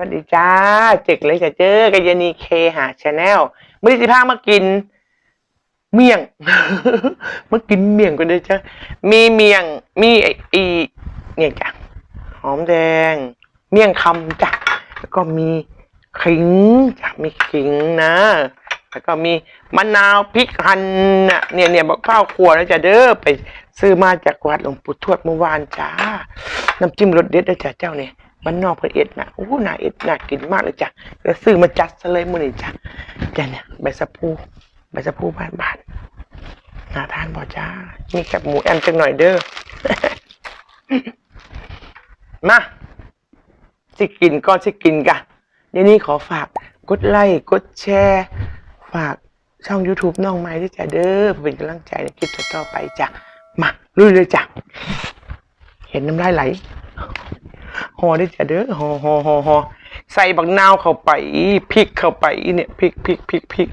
วัสดีจ้าเจ็กเลยจะเจอกับยานีเคหาชาแนลมื่อที่พามากิน เมี่ยงมากินเมี่ยงกันเลยจ้ามีเมี่ยง มีไออีเนี่ยจ้ะหอมแดง เมี่ยงคำจ้ะแล้วก็มีขิงจ้ะมีขิงนะ แล้วก็มีมะนาวพริกหั่นน่ะเนี่ยเนี่ยบอกข้าวครัวแล้วจะเด้อไปซื้อมาจากวัดหลวงปู่ทวดเมื่อวานจ้าน้ำจิ้มรสเด็ดนะจ้ะเจ้าเนี่ย บ้านนอกเพื่อเอ็ดนะโอ้หน่าเอ็ดน่ากินมากเลยจ้ะแล้วซื้อมาจัดซะเลยมื้อนี้จ้ะจ้ะเนี่ยใบสะพูใบสะพูบ้านบ้านๆน่าทานบ่จ้า มีกับหมูแอมจังหน่อยเด้อ มา สิกินก็สิกินกะเดี๋ยวนี้ขอฝากกดไลค์กดแชร์ ฝากช่อง YouTube น้องไม้ด้วยจ้ะเด้อเพื่อเป็นกำลังใจในคลิปต่อไปจ้ะมาลุยเลยจ้ะเห็นน้ำลายไหล ห่อได้จ้ะเด้อห่อห่อห่อห่อใส่บักนาวเข้าไปพริกเข้าไปเนี่ยพริกพริกพริกพริก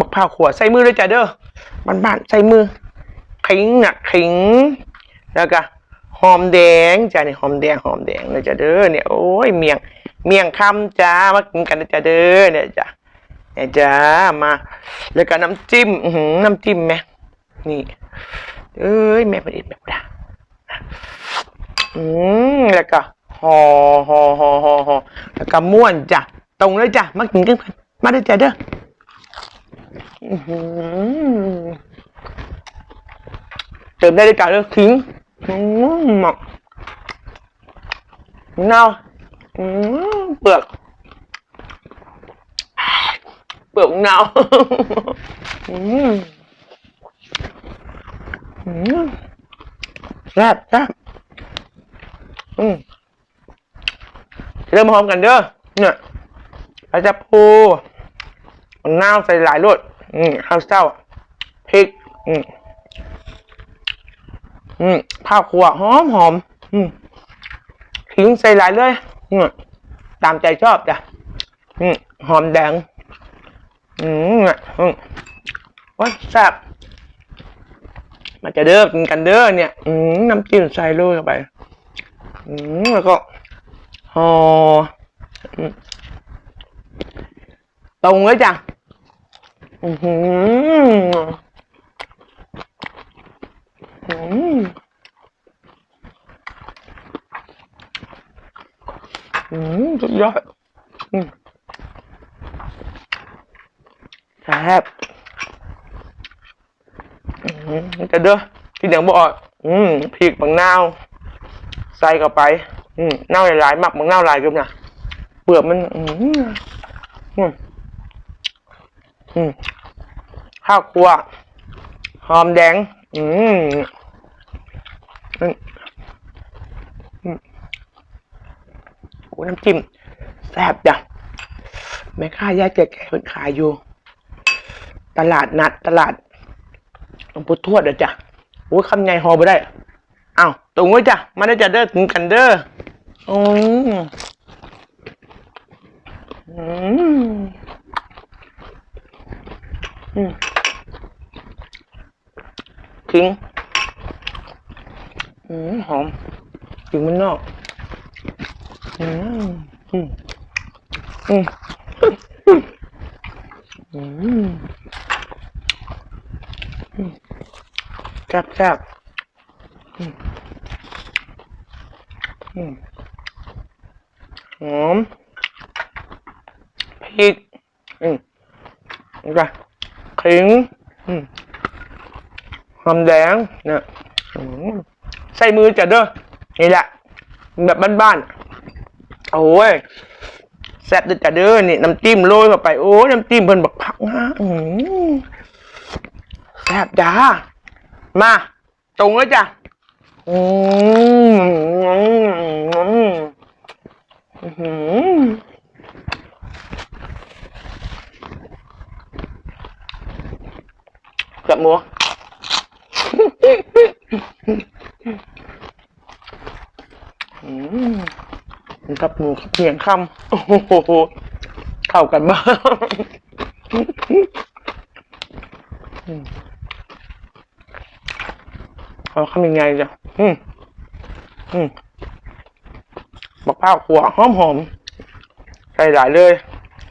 บักผ้าวขวดใส่มือเลยจ้ะเด้อบ้านๆใส่มือขิงน่ะขิงแล้วก็หอมแดงจ้ะนี่ยหอมแดงหอมแดงเลยจ้ะเด้อเนี่ยโอ้ยเมียงเมียงคำจ้ามากินกันนะจ้ะเด้อเนี่ยจ้ะเนี่ยจ้ามา แล้วก็น้ำจิ้มอื้อหือน้ำจิ้มแม่นี่เอ้ยแม่ประดิษฐ์แบบดา อืมแล้วก็ห่อห่อห่อห่อห่อแล้วก็ม้วนจ้ะตรงเลยจ้ะมากินกันมาด้อจ้ะเด้ออืเติมได้เลยจ้ะเด้อขิงอืมหมกเน่าอืมเปลือกเปลือกเน่าอืมอืมแซ่บแซ่บ อืมเริ่มพร้อมกันเด้อเนี่ยเราจะพูน้าใส่หลายรสอืมข้าวเจ้าพริก อืมอืมข้าวคั่วหอมหอมอืมขิงใส่หลายเลยอืมตามใจชอบจ้ะอืมหอมแดง อืมอะอืมโอ้ยแซ่บมาจะเด้อกินกันเด้อเนี่ย อืมน้ำจิ้มใส่โรยเข้าไป แล้วก็ห่อตรงเลยจ้ะอือหืออืมอืมสุดยอดอืมแซ่บอืมจะเด้อที่เดี๋ยวบอกอืมพริกบางนาว ใส่เข้าไป อืมเน่าหลายๆหมักบางนาหลายกันนะเปลือกมัน อืมอืมข้าวคั่วหอมแดง อืมอืมโอ้น้ำจิ้มแซ่บจ้ะแม่ค้ายายแก่ๆเพิ่นขายอยู่ ตลาดนัด ตลาดหลวงปู่ทวดเด้อจ้ะโอ้ยคำไงหอไปได้ ตรงไว้จ้ะมาได้จ้ะเด้อถึงกันเด้ออืมอืมอืมทิ้งอืมหอมถึงมันนอกอืมอืมอืมอืมแซ่บแซ่บอืมอืม หอมพริกอืมนี่จ้ะขิงอืมหอมแดงเนี่ยใส่มือจัดเด้อนี่แหละ แบบบ้านๆโอ้ยแซ่บด้อจ้ะเด้อนี่น้ำจิ้มโรยเข้าไปโอ้ยน้ำจิ้มเพิ่นบักผักนะแซ่บจ้ามาตรงเลยจ้ะ อืมอืมอืมอื้อหือเกือบหมูอืมกับหมูกับเหียงคำโอ้โหเข้ากันมากเขาทำยังไงจ้ะ อืมอืมบักข้าวขัวหอมหอมใส่หลายเลย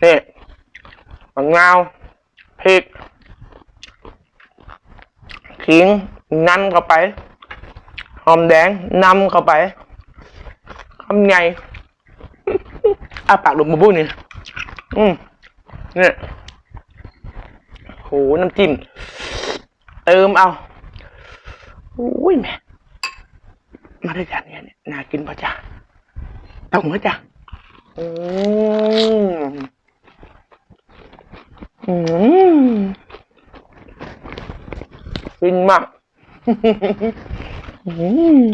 นี่มะนาวพริกขิงนำเข้าไป หอมแดงนำเข้าไปคำใหญ่อาปากดมมาบุ้นี่อืมเนี่ยโหน้ำจิ้มเติมเอาอุ้ยแม่ มาด้วยกันเนี่ยน่ากินปะจ๊ะต้องไหมจ๊ะอืมอืมฟินมากอืม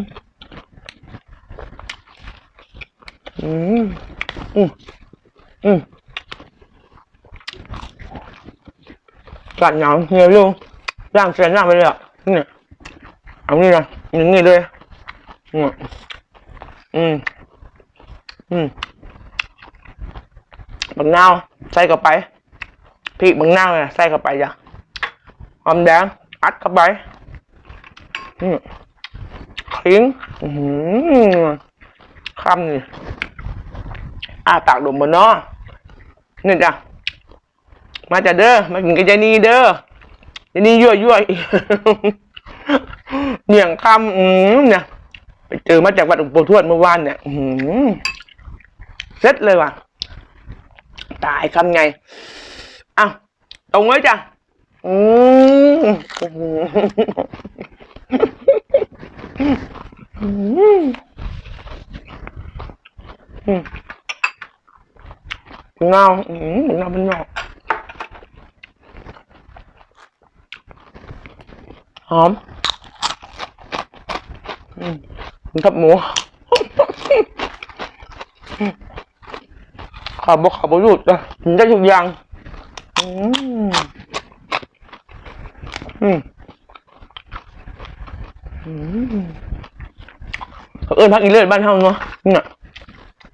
อืมอืมอืมกัดหนังเหี่ยวอยู่ย่างเส้นย่างไปเลยอะเนี่ยเอานี่นะอย่างนี้เลย อืมอืมอืมบังนาวใส่เข้าไปพริกบังนาวเนี่ยใส่เข้าไปจ้ะหอมแดงอัดเข้าไปอืมขิงอือหือคำนี่อาปากดมบนเนาะนี่จ้ะมาจ้ะเด้อมากินกับยายนีเด้อยายนียั่วยั่วเหนียงคำอืมเนี่ย เจอมาจากวัดหลวงปู่ทวดเมื่อวานเนี่ยอืเซ็ตเลยว่ะ ตายคำไงอ้าวตรงไว้จ้ะอืมอืมอืมเงาอืมเงาเป็นเงาหอม อืม ทับหมูขอบขอบหยุดนะกินได้ทุกอย่าง อืมอืมอืมเขาเอิ้นพักอีเลือดบ้านเฮาเนาะเนี่ย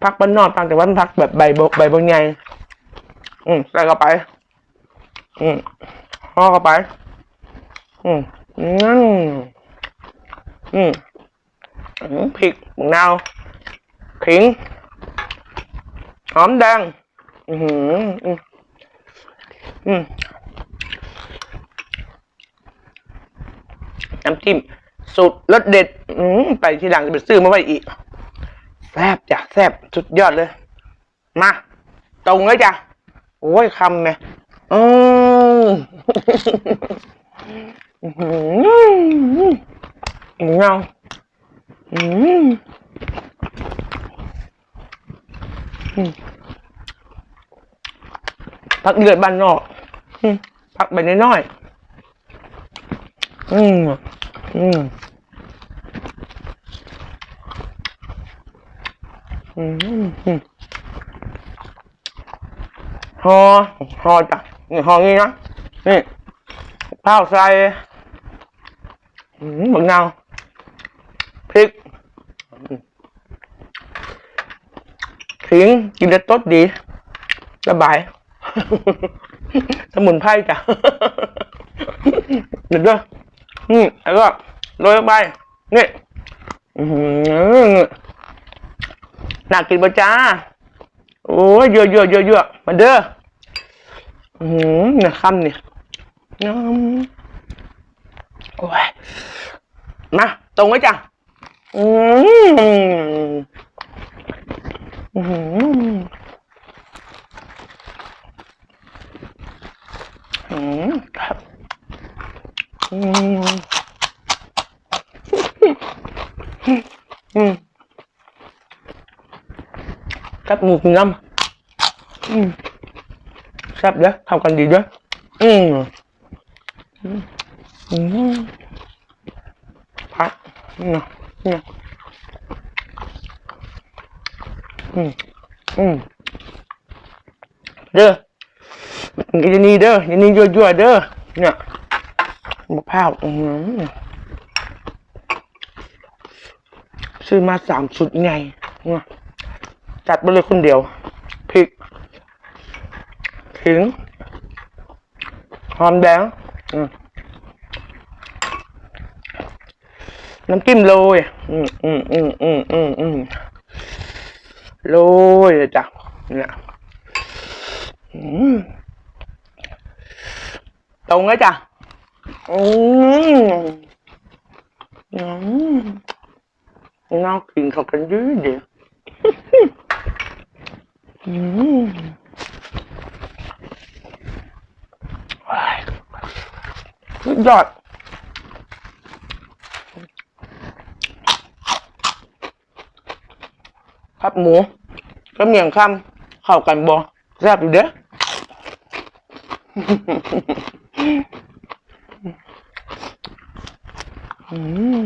พักบ้านนอกต่างแต่ว่าพักแบบใบบใบบงใหญ่อืมใส่เข้าไป อืมห่อเข้าไป อืมนั่นอืมอืม พริกมะนาวขิง หอมแดง อือหืออืมอืมน้ำจิ้มสูตรสเด็ด อืมไปที่หลังจะไปซื้อมาไว้อีก แซ่บจ้ะแซ่บสุดยอดเลย มา ตรงเลยจ้ะ โอ้ยคำไหมอืมอือหืออืมเงาอืม อืมพักเดือดบ้านนอกอืมพักไปน้อยๆอืมอืมอืมอืมหอหอจ้ะนี่หองี้นะนี่ข้าวใส่อืมบักนาวพริก ขิงกินได้ต้ดีระบาย สมุนไพรจ้ะเด็ดด้วยนี่แล้วก็โรยลงไปนี่หน่ากินปะจ้า โอ้ยเยอะเยอะเยอะเยอะมาเด้ออือหือเนี่ยคำเนี่ยน้ำโอ้ยมาตรงไว้จ้ะ อืมอืมอืมครับอืมอืมกั เนี่ยอืมอืมเด้อกินนี่เด้อยันนี่ยั่วๆเด้อเนี่ยมะพร้าวอืมซื้อมาสามชุดไงเนี่ยจัดไปเลยคนเดียวพริกขิงหอมแดงอืม น้ำจิ้มโรยอืมอืมอืมอืมอืมอืมโรยเลยจ้ะเนี่ยตรงเลยจ้ะอืมอืมน่ากินเขากันยืดเดียวอืมยอด ครับหมูก็เมียงคำเข้ากันบ่แซ่บอยู่เด้ออืม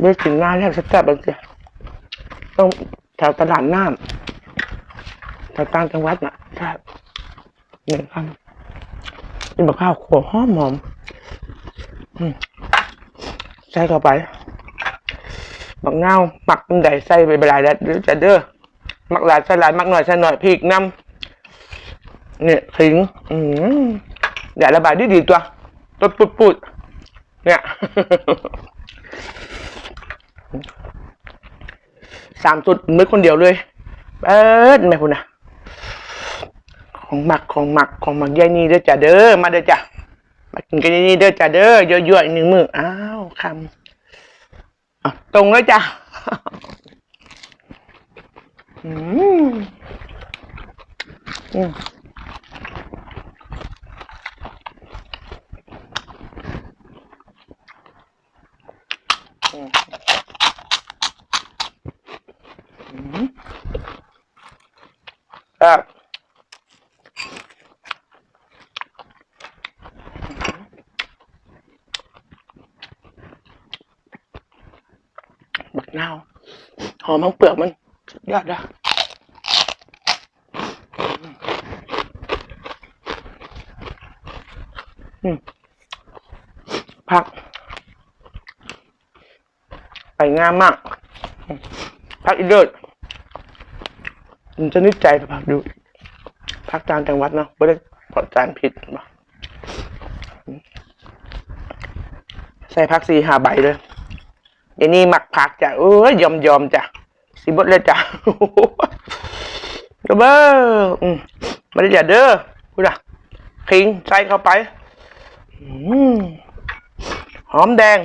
ได้ถึงงานแล้วแซ่บๆเลยจ้ะต้องแถวตลาดน้ำแถวต่างจังหวัดน่ะใช่เมียงคำเป็นแบบข้าวขัวหอมหอมอมใส่เข้าไป บักเงาหมักเป็นใดใส่ไปหลายแล้วเดี๋ยวจะเด้อหมักหลายใส่หลายหมักหน่อยใส่หน่อยพริกน้ำเนี่ยขิง อืมอย่าระบายดีดีตัวตัวปุดปุดเนี่ยสามจุดมือคนเดียวเลยเปิดแม่คุณนะของหมักของหมักของหมักยายนี่เด้อจ้ะเด้อมาเด้อจ้ะมากินกันยายนี่เด้อจ้ะเด้อเยอะๆอีกหนึ่งมืออ้าวคำ ตรงเลยจ้ะอืมอืมอืมอืมครับบักนาว หอมทั้งเปลือกมันสุดยอดนะผัก ไปงามมากผักอีเลิศมันจะนึกใจกับผักดูผักตามจังหวัดเนาะไม่ได้ปลอดสารพิษเนาใส่ผักสี่ห้าใบเลยเดี๋ยวนี้หมักผักจ้ะเอ้ยยอมยอมจ้ะ สิบดเลยจ้ะกระเบ้ออืมมาได้จ้ะเด้อพูดอะขิงใส่เข้าไปหอมแดง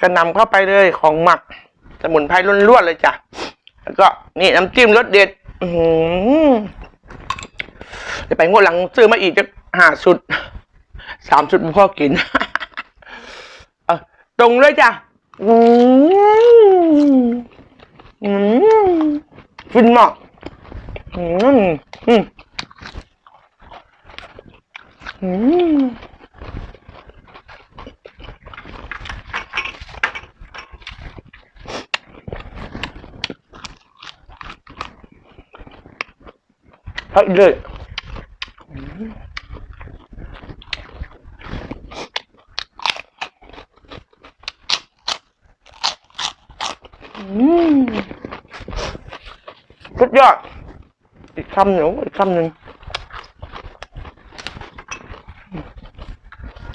กระนำเข้าไปเลยของหมัก สมุนไพรล้วนๆเลยจ้ะ แล้วก็นี่น้ำจิ้มรสเด็ดจะไปงวดหลังซื้อมาอีกจะหาชุดสามชุดพ่อกินตรงเลยจ้ะอืม ฟินมากอืมอืมอืมพักเลยอืมสุด ยอด อีกคำหนึ่งอีกคำหนึ่ง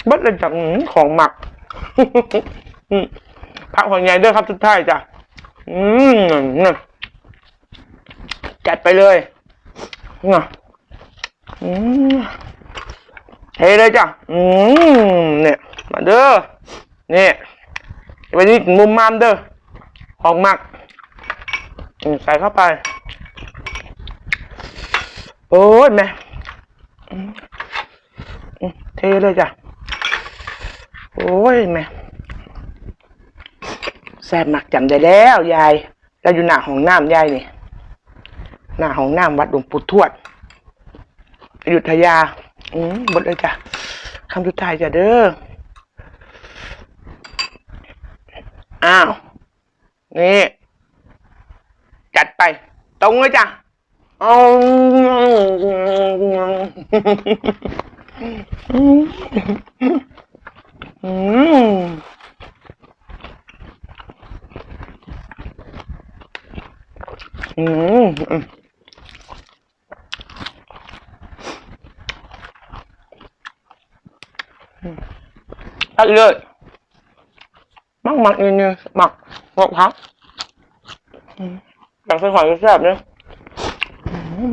บัดเลยจากของหมักพักหัวใหญ่ด้วยครับทุกท่านจ้ะอืมจัดไปเลยนะเทเลยจ้ะ อืมเนี่ย มาเด้อเนี่ยวันนี้มุมมามเด้อของหมัก ใส่เข้าไป โอ้ยแม่อืมอืมเทเลยจ้ะ โอ้ยแม่แซ่บมักจำได้แล้วยาย เราอยู่หน้าห้องน้ำยายนี่ หน้าห้องน้ำวัดหลวงปู่ทวดอยุธยา อืมบดเลยจ้ะคำสุดท้ายจ้ะเด้อ อ้าว นี่ จัดไป ตรงเลยจ้ะ เอาอืมอืมอืมตักเลยมั ก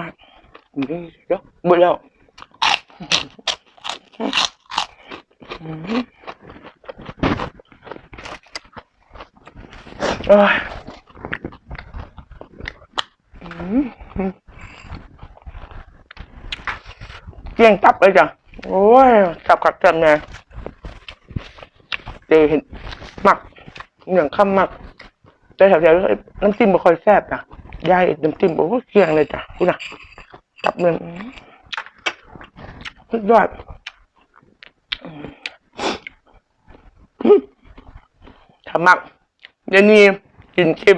มักนิดนึงหมักห โอ้ยสับเลยจ้ะโอ้ยตับกัดจันไงเจเห็นหมักอย่างข้ามหมักแต่แถวๆน้ำจิ้มไม่ค่อยแซ่บนะยายน้ำจิ้มบอกว่าเกลี้ยงเลยจ้ะคุณนะตับเงินอื้อสุดยอดอืมถ้ามักเดี๋ยวนี้กินคลิป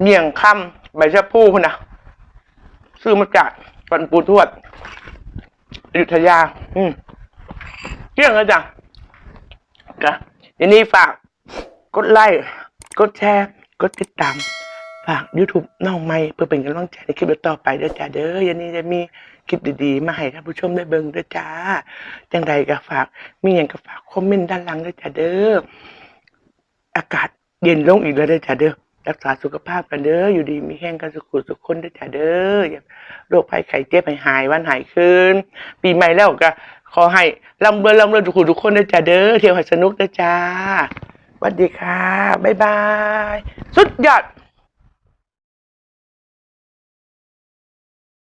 เมี่ยงคำใบชะพูคุณนะซื้อมาจากปันปูทวด อยุธยา อืมเกลี้ยงเลยจ้ะจ้ะเดี๋ยวนี้ฝาก กดไลค์ กดแชร์ กดติดตาม ฝาก YouTube น้องใหม่เพื่อเป็นกำลังใจในคลิปต่อไปเด้อจ้าเด้อยันนี้จะมีคลิปดีๆ มาให้ท่านผู้ชมได้เบิ่งเด้อจ้า จังใดก็ฝาก มีอย่างก็ฝากคอมเมนต์ด้านหลังเด้อจ้าเด้อ อากาศเย็นลงอีกแล้วเด้อจ้าเด้อ รักษาสุขภาพกันเด้ออยู่ดีมีแห้งกันสุขุสุขคนได้อจ้าเด้ออย่าโรคภัยไข้เจ็บให้หายวันหายคืนปีใหม่แล้วก็ขอให้ร่ำรวยร่ำรวยทุกคนทุกคนได้จ้าเด้อเที่ยวให้สนุกเด้จ้าสวัสดีค่ะ บ๊ายบาย สุดยอด